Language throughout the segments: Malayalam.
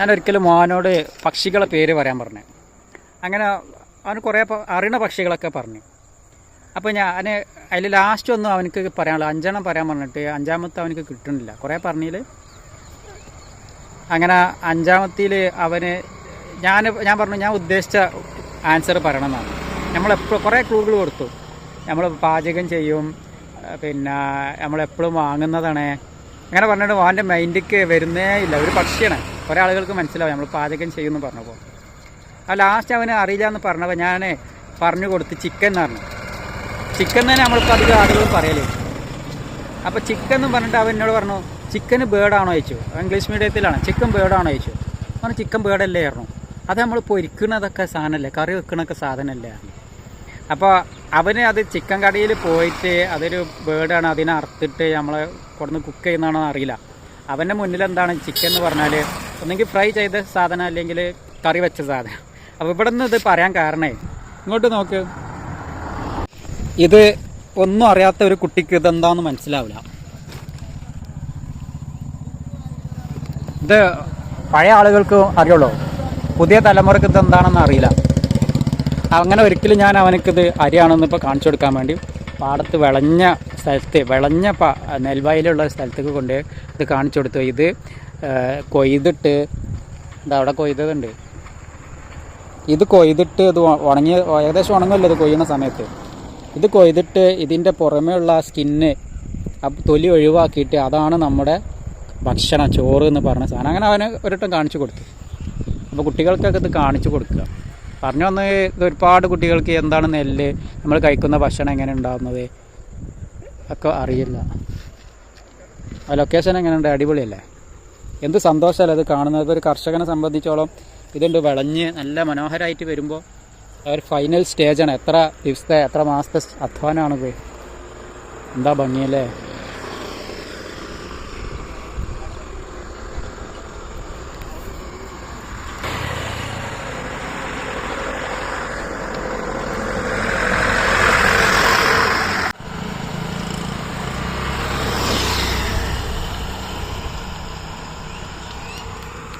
ഞാൻ ഒരിക്കലും മോനോട് പക്ഷികളെ പേര് പറയാൻ പറഞ്ഞു. അങ്ങനെ അവന് കുറേ അറിയണ പക്ഷികളൊക്കെ പറഞ്ഞു. അപ്പോൾ ഞാൻ അതിൽ ലാസ്റ്റ് ഒന്നും അവനക്ക് പറയാനുള്ള അഞ്ചെണ്ണം പറയാൻ പറഞ്ഞിട്ട് അഞ്ചാമത്തെ അവനക്ക് കിട്ടണില്ല കുറേ പറഞ്ഞതിൽ അങ്ങനെ അഞ്ചാമത്തിൽ അവന് ഞാൻ ഞാൻ പറഞ്ഞു ഞാൻ ഉദ്ദേശിച്ച ആൻസർ പറയണമെന്നാണ്. നമ്മളെപ്പോഴും കുറേ ക്ലൂകൾ കൊടുത്തു. നമ്മൾ പാചകം ചെയ്യും. പിന്നെ നമ്മളെപ്പോഴും വാങ്ങുന്നതാണ്. അങ്ങനെ പറഞ്ഞിട്ട് അവന്റെ മൈൻഡിക്ക് വരുന്നേ ഇല്ല. ഒരു പക്ഷിയാണ്. കുറേ ആളുകൾക്ക് മനസ്സിലാവും നമ്മൾ പാചകം ചെയ്യുമെന്ന് പറഞ്ഞപ്പോൾ. ആ ലാസ്റ്റ് അവന് അറിയില്ല എന്ന് പറഞ്ഞപ്പോൾ ഞാൻ പറഞ്ഞു കൊടുത്ത് ചിക്കൻ എന്ന് പറഞ്ഞു. ചിക്കൻ തന്നെ നമ്മളിപ്പോൾ അധികം ആളുകൾ പറയലേ. അപ്പോൾ ചിക്കൻ എന്ന് പറഞ്ഞിട്ട് അവൻ എന്നോട് പറഞ്ഞു ചിക്കൻ ബേർഡാണോ ചോദിച്ചു. ഇംഗ്ലീഷ് മീഡിയത്തിലാണ് ചിക്കൻ ബേർഡാണോ ചോദിച്ചു. പറഞ്ഞു ചിക്കൻ ബേർഡല്ലേ ആയിരുന്നു അത് നമ്മൾ പൊരിക്കുന്നതൊക്കെ സാധനമല്ലേ? കറി വെക്കണൊക്കെ സാധനമല്ലേ? അപ്പോൾ അവന് അത് ചിക്കൻ കടയിൽ പോയിട്ട് അതൊരു ബേർഡാണ് അതിനെ അറുത്തിട്ട് നമ്മളെ കൊടുന്ന് കുക്ക് ചെയ്യുന്നതാണോ അറിയില്ല. അവന്റെ മുന്നിൽ എന്താണ് ചിക്കൻ എന്ന് പറഞ്ഞാൽ ഒന്നെങ്കിൽ ഫ്രൈ ചെയ്ത സാധനം അല്ലെങ്കിൽ കറി വെച്ച സാധനം. അപ്പോൾ ഇവിടെ നിന്ന് ഇത് പറയാൻ കാരണേ ഇങ്ങോട്ട് നോക്ക്. ഇത് ഒന്നും അറിയാത്ത ഒരു കുട്ടിക്ക് ഇതെന്താന്ന് മനസ്സിലാവില്ല. ഇത് പഴയ ആളുകൾക്ക് അറിയുള്ളൂ. പുതിയ തലമുറയ്ക്ക് ഇതെന്താണെന്ന് അറിയില്ല. അങ്ങനെ ഒരിക്കലും ഞാൻ അവനക്കിത് അരിയാണെന്ന് ഇപ്പോൾ കാണിച്ചു കൊടുക്കാൻ വേണ്ടി പാടത്ത് വിളഞ്ഞ സ്ഥലത്ത് വിളഞ്ഞ പ നെൽവയലുള്ള സ്ഥലത്തേക്ക് കൊണ്ട് ഇത് കാണിച്ചു കൊടുത്തു. ഇത് കൊയ്തിട്ട് ഇതാ അവിടെ കൊയ്തതുണ്ട്. ഇത് കൊയ്തിട്ട് ഇത് ഉണങ്ങിയ ഏകദേശം ഉണങ്ങുമല്ലോ ഇത് കൊയ്യുന്ന സമയത്ത്. ഇത് കൊയ്തിട്ട് ഇതിന്റെ പുറമേ ഉള്ള സ്കിന്ന് തൊലി ഒഴിവാക്കിയിട്ട് അതാണ് നമ്മുടെ ഭക്ഷണം ചോറ് എന്ന് പറഞ്ഞ സാധനം. അങ്ങനെ അവന് ഒരിട്ടം കാണിച്ചു കൊടുത്തു. അപ്പോൾ കുട്ടികൾക്കൊക്കെ ഇത് കാണിച്ചു കൊടുക്കുക. പറഞ്ഞു വന്ന് ഇത് ഒരുപാട് കുട്ടികൾക്ക് എന്താണ് നെല്ല് നമ്മൾ കഴിക്കുന്ന ഭക്ഷണം എങ്ങനെ ഉണ്ടാകുന്നത് ഒക്കെ അറിയില്ല. ആ ലൊക്കേഷൻ എങ്ങനെയുണ്ട്? അടിപൊളിയല്ലേ? എന്ത് സന്തോഷമല്ലേ അത് കാണുന്നത്? ഒരു കർഷകനെ സംബന്ധിച്ചോളം ഇതുണ്ട് വിളഞ്ഞ് നല്ല മനോഹരമായിട്ട് വരുമ്പോൾ ഒരു ഫൈനൽ സ്റ്റേജാണ് എത്ര ദിവസത്തെ എത്ര മാസത്തെ അധ്വാനമാണ് പോയി എന്താ ഭംഗിയല്ലേ?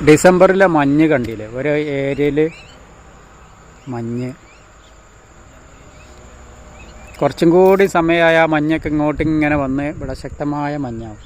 ഡിസംബറിലെ മഞ്ഞ് കണ്ടില്ലേ? ഒരു ഏരിയയിൽ മഞ്ഞ്. കുറച്ചും കൂടി സമയമായ മഞ്ഞൊക്കെ ഇങ്ങോട്ട് ഇങ്ങനെ വന്ന് ഇവിടെ ശക്തമായ മഞ്ഞാവും.